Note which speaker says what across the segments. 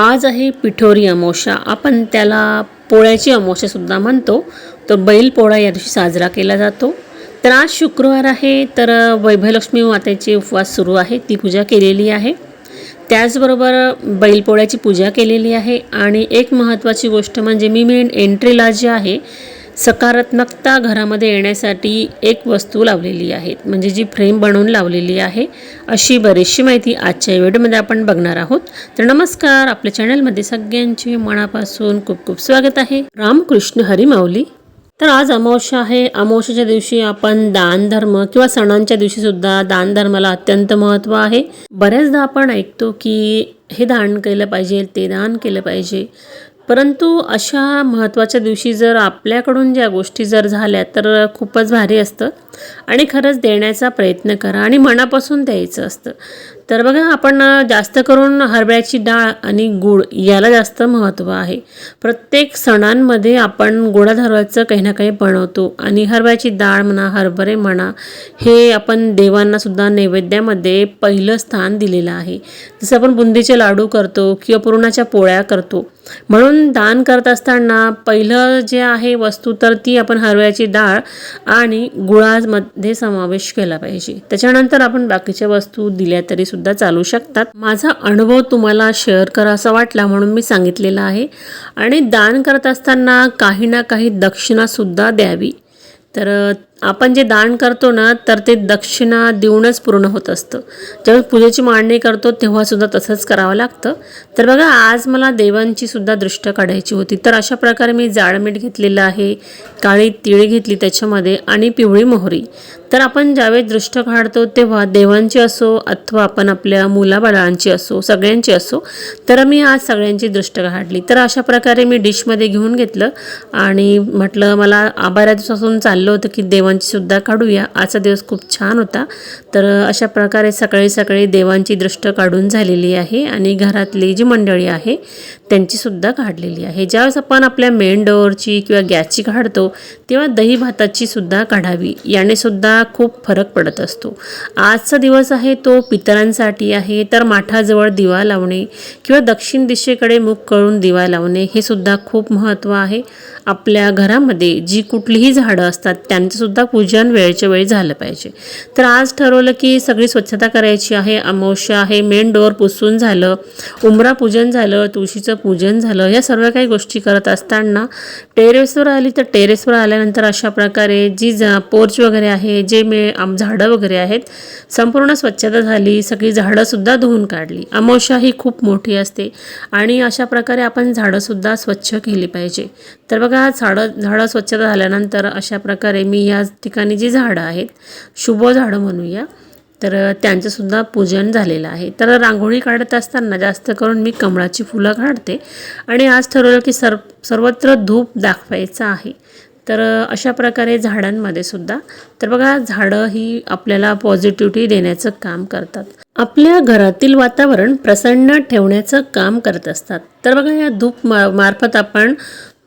Speaker 1: आज आहे पिठोरी अमावस्या. आपण त्याला पोळ्याची अमावस्यासुद्धा म्हणतो. तर बैल पोळा या दिवशी साजरा केला जातो. तर आज शुक्रवार आहे तर वैभवलक्ष्मी मातेचे उपवास सुरू आहे. ती पूजा केलेली आहे. त्याचबरोबर बैलपोळ्याची पूजा केलेली आहे. आणि एक महत्त्वाची गोष्ट म्हणजे मी मेन एंट्रीला जे आहे सकारात्मकता घरामध्ये येण्यासाठी एक वस्तू लावलेली आहे. म्हणजे जी फ्रेम बनवून लावलेली आहे. अशी बरीचशी माहिती आजच्या व्हिडिओमध्ये आपण बघणार आहोत. तर नमस्कार आपल्या चॅनलमध्ये सगळ्यांचे मनापासून खूप खूप स्वागत आहे. रामकृष्ण हरी माऊली. तर आज अमावस्या आहे. अमावस्याच्या दिवशी आपण दान धर्म किंवा सणांच्या दिवशी सुद्धा दान धर्माला अत्यंत महत्त्व आहे. बऱ्याचदा आपण ऐकतो की हे दान केलं पाहिजे ते दान केलं पाहिजे. परंतु अशा महत्त्वाच्या दिवशी जर आपल्याकडून ज्या गोष्टी जर झाल्या तर खूपच भारी असतं. आणि खरंच देण्याचा प्रयत्न करा आणि मनापासून द्यायचं असतं. तर बघा आपण जास्त करून हरभऱ्याची डाळ आणि गूळ याला जास्त महत्त्व आहे. प्रत्येक सणांमध्ये आपण गोडाधर्वाचं काही ना काही बनवतो आणि हरभऱ्याची डाळ म्हणा हरभरे म्हणा हे आपण देवांनासुद्धा नैवेद्यामध्ये पहिलं स्थान दिलेलं आहे. जसं आपण बुंदीचे लाडू करतो किंवा पुरणाच्या पोळ्या करतो म्हणून दान करत असताना पहिलं जे आहे वस्तू तर ती आपण हरव्याची डाळ आणि गुळामध्ये समावेश केला पाहिजे. त्याच्यानंतर आपण बाकीच्या वस्तू दिल्या तरी सुद्धा चालू शकतात. माझा अनुभव तुम्हाला शेअर करा असा वाटला म्हणून मी सांगितलेला आहे. आणि दान करत असताना काही ना काही दक्षिणासुद्धा द्यावी. तर आपण जे दान करतो ना तर ते दक्षिणा देऊनच पूर्ण होत असतं. जेव्हा पूजेची मांडणी करतो तेव्हासुद्धा तसंच करावं लागतं. तर बघा आज मला देवांची सुद्धा दृष्ट काढायची होती. तर अशा प्रकारे मी जाडमीठ घेतलेलं आहे काळी तिळ घेतली त्याच्यामध्ये आणि पिवळी मोहरी. तर आपण ज्यावेळेस दृष्ट काढतो तेव्हा देवांची असो अथवा आपण आपल्या मुलाबाळांची असो सगळ्यांची असो तर मी आज सगळ्यांची दृष्ट काढली. तर अशा प्रकारे मी डिशमध्ये घेऊन घेतलं आणि म्हटलं मला आभाऱ्या दिवसापासून चाललं होतं की देवांचीसुद्धा काढूया. आजचा दिवस खूप छान होता. तर अशा प्रकारे सकाळी सकाळी देवांची दृष्ट काढून झालेली आहे आणि घरातली जी मंडळी आहे त्यांचीसुद्धा काढलेली आहे. ज्यावेळेस आपण आपल्या मेन डोअरची किंवा गॅसची काढतो तेव्हा दही भाताची सुद्धा काढावी. याने सुद्धा खूप फरक पडत असतो. आजचा दिवस आहे तो पितरांसाठी आहे. तर माठाजवळ दिवा लावणे किंवा दक्षिण दिशेकडे मुख करून दिवा लावणे हे सुद्धा खूप महत्त्व आहे. आपल्या घरामध्ये जी कुठलीही झाडं असतात त्यांचंसुद्धा पूजन वेळच्या वेळी झालं पाहिजे. तर आज ठरवलं की सगळी स्वच्छता करायची आहे अमावस्या आहे मेन डोअर पुसून झालं उमरा पूजन झालं तुळशीचं पूजन झालं या सर्व काही गोष्टी करत असताना टेरेसवर आली तर टेरेसवर आल्यानंतर अशा प्रकारे जी जा पोर्च वगैरे आहे जे मे आम झाडं वगैरे आहेत संपूर्ण स्वच्छता झाली सगळी झाडंसुद्धा धुवून काढली. अमावस्या ही खूप मोठी असते आणि अशा प्रकारे आपण झाडंसुद्धा स्वच्छ केली पाहिजे. तर बघा बघा झाडं झाडं स्वच्छता झाल्यानंतर अशा प्रकारे मी या ठिकाणी जी झाडं आहेत शुभ झाडं म्हणूया तर त्यांचंसुद्धा पूजन झालेलं आहे. तर रांगोळी काढत असताना जास्त करून मी कमळाची फुलं काढते आणि आज ठरवलं की सर्व सर्वत्र धूप दाखवायचं आहे. तर अशा प्रकारे झाडांमध्ये सुद्धा तर बघा झाडं ही आपल्याला पॉझिटिव्हिटी देण्याचं काम करतात. आपल्या घरातील वातावरण प्रसन्न ठेवण्याचं काम करत असतात. तर बघा या धूप मा मार्फत आपण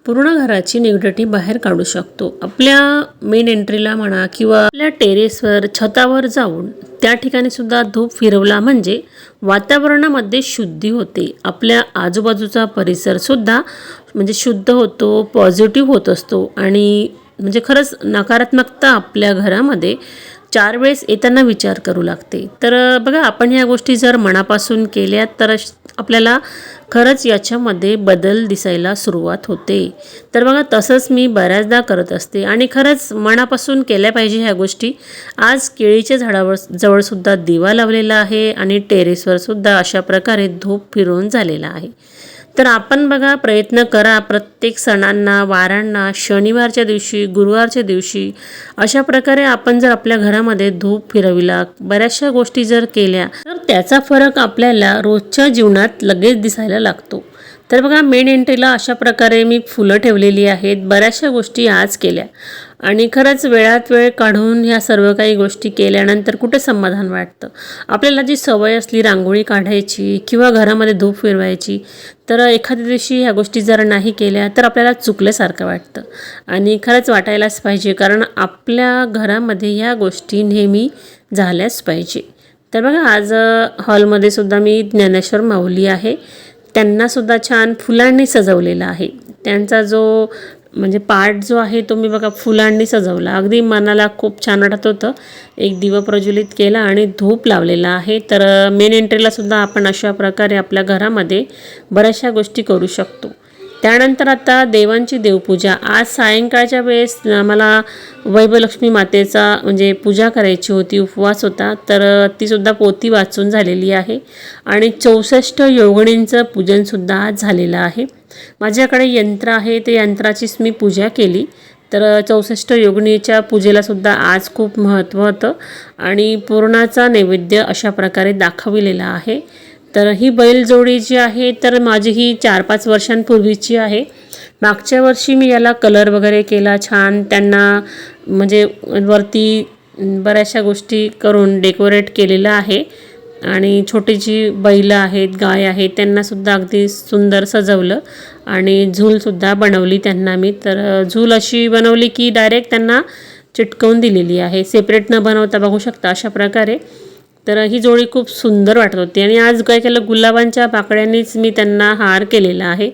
Speaker 1: पूर्ण घराची निगडटी बाहेर काढू शकतो. आपल्या मेन एंट्रीला म्हणा किंवा आपल्या टेरेसवर छतावर जाऊन त्या ठिकाणी सुद्धा धूप फिरवला म्हणजे वातावरणामध्ये शुद्धी होते. आपल्या आजूबाजूचा परिसरसुद्धा म्हणजे शुद्ध होतो पॉझिटिव्ह होत असतो आणि म्हणजे खरंच नकारात्मकता आपल्या घरामध्ये चार वेळेस येताना विचार करू लागते. तर बघा आपण ह्या गोष्टी जर मनापासून केल्या तर आपल्याला खरंच याच्यामध्ये बदल दिसायला सुरुवात होते. तर बघा तसंच मी बऱ्याचदा करत असते आणि खरंच मनापासून केल्या पाहिजे ह्या गोष्टी. आज केळीच्या झाडावर जवळसुद्धा दिवा लावलेला आहे आणि टेरेसवरसुद्धा अशा प्रकारे धूप फिरवून झालेला आहे. तर आपण बघा प्रयत्न करा प्रत्येक सणांना वारांना शनिवारच्या दिवशी गुरुवारच्या दिवशी अशा प्रकारे आपण जर आपल्या घरामध्ये धूप फिरविला बऱ्याचशा गोष्टी जर केल्या तर त्याचा फरक आपल्याला रोजच्या जीवनात लगेच दिसायला लागतो. तर बघा मेन एंट्रीला अशा प्रकारे मी फुलं ठेवलेली आहेत. बऱ्याचशा गोष्टी आज केल्या. आणि खरंच वेळात वेळ काढून ह्या सर्व काही गोष्टी केल्यानंतर कुठे समाधान वाटतं? आपल्याला जी सवय असली रांगोळी काढायची किंवा घरामध्ये धूप फिरवायची तर एखाद्या दिवशी ह्या गोष्टी जर नाही केल्या तर आपल्याला चुकल्यासारखं वाटतं. आणि खरंच वाटायलाच पाहिजे कारण आपल्या घरामध्ये ह्या गोष्टी नेहमी झाल्याच पाहिजे. तर बघा आज हॉलमध्ये सुद्धा मी ज्ञानेश्वर माऊली आहे. त्यांनासुद्धा छान फुलांनी सजवलेला आहे. त्यांचा जो म्हणजे पार्ट जो आहे तो मी बघा फुलांनी सजवला. अगदी मनाला खूप छान वाटत होतं. एक दिवं प्रज्वलित केला आणि धूप लावलेला आहे. तर मेन एंट्रीलासुद्धा आपण अशा प्रकारे आपल्या घरामध्ये बऱ्याचशा गोष्टी करू शकतो. त्यानंतर आता देवांची देवपूजा. आज सायंकाळच्या वेळेस मला वैभवलक्ष्मी मातेचा म्हणजे पूजा करायची होती उपवास होता. तर तीसुद्धा पोती वाचून झालेली आहे. आणि चौसष्ट योगणींचं पूजनसुद्धा आज झालेलं आहे. माझ्याकडे यंत्र आहे ते यंत्राचीच मी पूजा केली. तर चौसष्ट योगणीच्या पूजेलासुद्धा आज खूप महत्त्व होतं. आणि पूर्णाचा नैवेद्य अशा प्रकारे दाखविलेला आहे. तर ही बैलजोडी जी आहे तर माझी ही चार पाच वर्षांपूर्वीची आहे. मागच्या वर्षी मी याला कलर वगैरे केला छान. त्यांना म्हणजे वरती बऱ्याचशा गोष्टी करून डेकोरेट केलेलं आहे. आणि छोटी जी बैलं आहेत गाय आहेत त्यांनासुद्धा अगदी सुंदर सजवलं. आणि झूलसुद्धा बनवली त्यांना मी. तर झूल अशी बनवली की डायरेक्ट त्यांना चिटकवून दिलेली आहे. सेपरेट न बनवता बघू शकता अशा प्रकारे. तर ही जोडी खूप सुंदर वाटत होती. आणि आज काय केलं गुलाबांच्या पाकळ्यांनीच मी त्यांना हार केलेला आहे.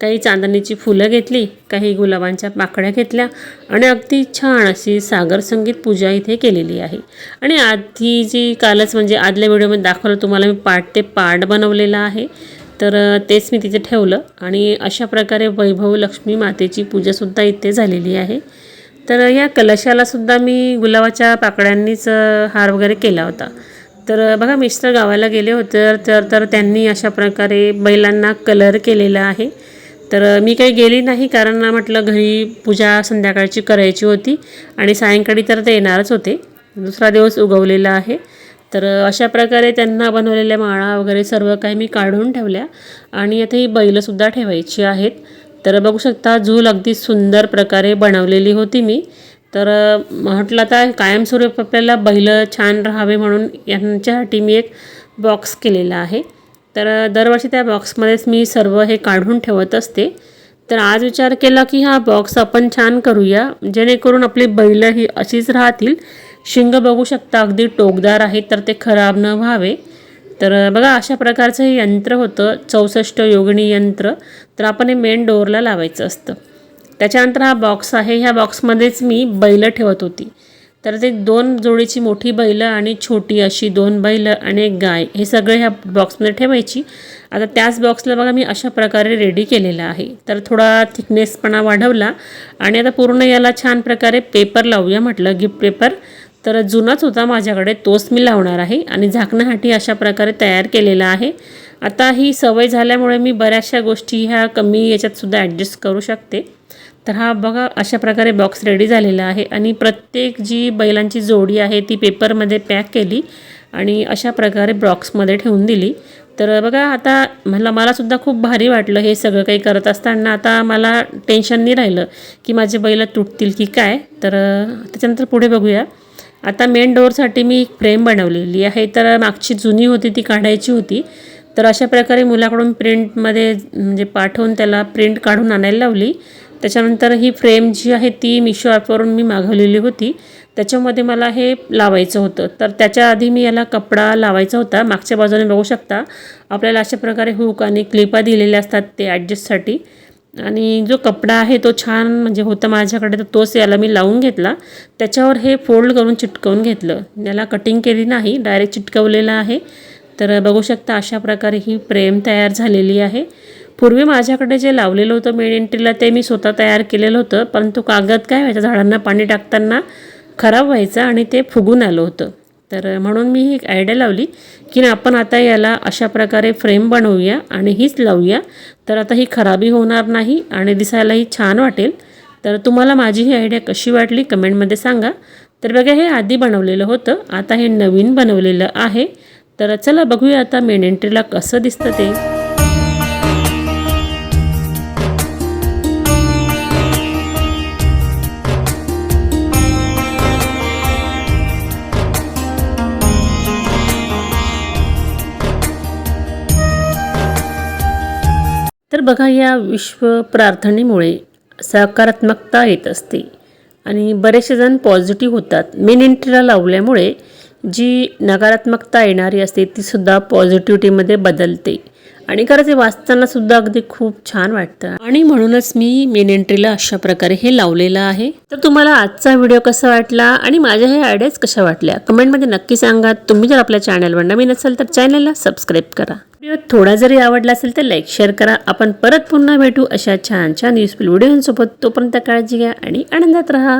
Speaker 1: काही चांदणीची फुलं घेतली काही गुलाबांच्या पाकळ्या घेतल्या आणि अगदी छान अशी सागर संगीत पूजा इथे केलेली आहे. आणि आधी जी कालच म्हणजे आदल्या व्हिडिओमध्ये दाखवलं तुम्हाला मी पाट ते पाट बनवलेलं आहे. तर तेच मी तिथे ठेवलं आणि अशा प्रकारे वैभव लक्ष्मी मातेची पूजासुद्धा इथे झालेली आहे. तर या कलशालासुद्धा मी गुलाबाच्या पाकळ्यांनीच हार वगैरे केला होता. तर बघा मिस्टर गावाला गेले होते तर तर त्यांनी अशा प्रकारे बैलांना कलर केलेला आहे. तर मी काही गेली नाही कारण म्हटलं घरी पूजा संध्याकाळची करायची होती आणि सायंकाळी तर ते येणारच होते. दुसरा दिवस उगवलेला आहे. तर अशा प्रकारे त्यांना बनवलेल्या माळा वगैरे सर्व काही मी काढून ठेवल्या आणि आता ही बैलंसुद्धा ठेवायची आहेत. तर बघू शकता झूल अगदी सुंदर प्रकारे बनवलेली होती मी. तर म्हटलं आता कायमस्वरूप आपल्याला बैलं छान राहावे म्हणून यांच्यासाठी मी एक बॉक्स केलेला आहे. तर दरवर्षी त्या बॉक्समध्येच मी सर्व हे काढून ठेवत असते. तर आज विचार केला की हा बॉक्स आपण छान करूया. जेणेकरून आपली बैलं ही अशीच राहतील. शिंग बघू शकता अगदी टोकदार आहे तर ते खराब न व्हावे. तर बघा अशा प्रकारचं हे यंत्र होतं. चौसष्ट योगिणी यंत्र. तर आपण हे मेन डोअरला लावायचं असतं. त्याच्यानंतर हा बॉक्स आहे. ह्या बॉक्समध्येच मी बैलं ठेवत होती. तर ते दोन जोडीची मोठी बैलं आणि छोटी अशी दोन बैलं आणि एक गाय हे सगळे ह्या बॉक्समध्ये ठेवायची. आता त्याच बॉक्सला बघा मी अशा प्रकारे रेडी केलेला आहे. तर थोडा थिकनेसपणा वाढवला आणि आता पूर्ण याला छान प्रकारे पेपर लावूया म्हटलं गिफ्ट पेपर तर जुनाच होता माझ्याकडे तोच मी लावणार आहे आणि झाकण्यासाठी अशा प्रकारे तयार केलेला आहे. आता ही सवय झाल्यामुळे मी बऱ्याचशा गोष्टी ह्या कमी याच्यातसुद्धा ॲडजस्ट करू शकते. तर हा बघा अशा प्रकारे बॉक्स रेडी झालेला आहे. आणि प्रत्येक जी बैलांची जोडी आहे ती पेपरमध्ये पॅक केली आणि अशा प्रकारे बॉक्समध्ये ठेवून दिली. तर बघा आता मला मलासुद्धा खूप भारी वाटलं हे सगळं काही करत असताना. आता मला टेन्शन नाही राहिलं की माझे बैल तुटतील की काय. तर त्याच्यानंतर पुढे बघूया. आता मेन डोअरसाठी मी एक फ्रेम बनवलेली आहे. तर मागची जुनी होती ती काढायची होती. तर अशा प्रकारे मुलाकडून प्रिंटमध्ये म्हणजे पाठवून त्याला प्रिंट काढून आणायला लावली. त्याच्यानंतर ही फ्रेम जी आहे ती मिशो ॲपवरून मी मागवलेली होती. त्याच्यामध्ये मला हे लावायचं होतं. तर त्याच्या आधी मी याला कपडा लावायचा होता. मागच्या बाजूने बघू शकता. आपल्याला अशा प्रकारे हुक आणि क्लिपा दिलेल्या असतात ते ॲडजस्टसाठी आणि जो कपडा आहे तो छान म्हणजे होता माझ्याकडे. तर तोच याला मी लावून घेतला. त्याच्यावर हे फोल्ड करून चिटकवून घेतलं. याला कटिंग केली नाही. डायरेक्ट चिटकवलेलं आहे. तर बघू शकता अशा प्रकारे ही फ्रेम तयार झालेली आहे. पूर्वी माझ्याकडे जे लावलेलं होतं मेन एंट्रीला ते मी स्वतः तयार केलेलं होतं परंतु कागद काय व्हायचं झाडांना पाणी टाकताना खराब व्हायचं आणि ते फुगून आलं होतं. तर म्हणून मी ही आयडिया लावली की आपण आता याला अशा प्रकारे फ्रेम बनवूया आणि हीच लावूया. तर आता ही खराबी होणार नाही आणि दिसायलाही छान वाटेल. तर तुम्हाला माझी ही आयडिया कशी वाटली कमेंटमध्ये सांगा. तर बघा हे आधी बनवलेलं होतं आता हे नवीन बनवलेलं आहे. तर चला बघूया आता मेन एंट्रीला कसं दिसतं ते. बघा या विश्व प्रार्थनेमुळे सकारात्मकता येत असते आणि बरेचसे जण पॉझिटिव्ह होतात. मेन एंट्रीला लावल्यामुळे जी नकारात्मकता येणारी असते तीसुद्धा पॉझिटिव्हिटीमध्ये बदलते. आणि खरंच हे वाचताना सुद्धा अगदी खूप छान वाटतं. आणि म्हणूनच मी मेन एंट्रीला अशा प्रकारे हे लावलेलं आहे. तर तुम्हाला आजचा व्हिडिओ कसा वाटला आणि माझ्या हे आयडियाज कशा वाटल्या? कमेंटमध्ये नक्की सांगा. तुम्ही जर आपल्या चॅनलवर नवीन असाल तर चॅनलला सबस्क्राईब करा. व्हिडिओ थोडा जरी आवडला असेल तर लाईक शेअर करा. आपण परत पुन्हा भेटू अशा छान छान युजफुल व्हिडिओंसोबत तोपर्यंत काळजी घ्या आणि आनंदात राहा.